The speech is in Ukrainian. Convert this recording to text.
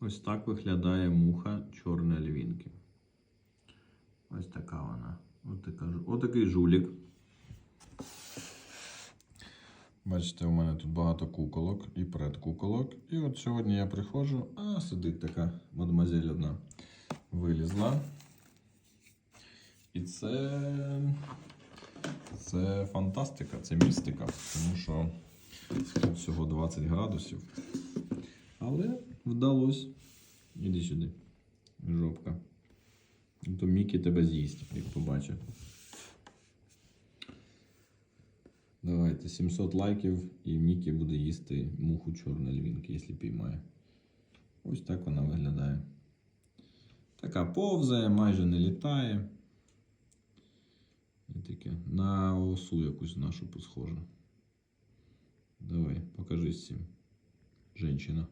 Ось так виглядає муха чорної львінки. Ось така вона. Отакий жулік. Бачите, у мене тут багато куколок і предкуколок. І от сьогодні я приходжу, а сидить така мадемуазель одна вилізла. І це. Це фантастика, це містика, тому що тут всього 20 градусів. Але вдалося. Іди сюди. Жопка. То Мікі тебе з'їсть, як побачить. Давайте 700 лайків і Мікі буде їсти муху чорної львінки, якщо піймає. Ось так вона виглядає. Така повзає, майже не літає. І таке. На осу якусь нашу схожа. Давай, покажись всім. Женщина.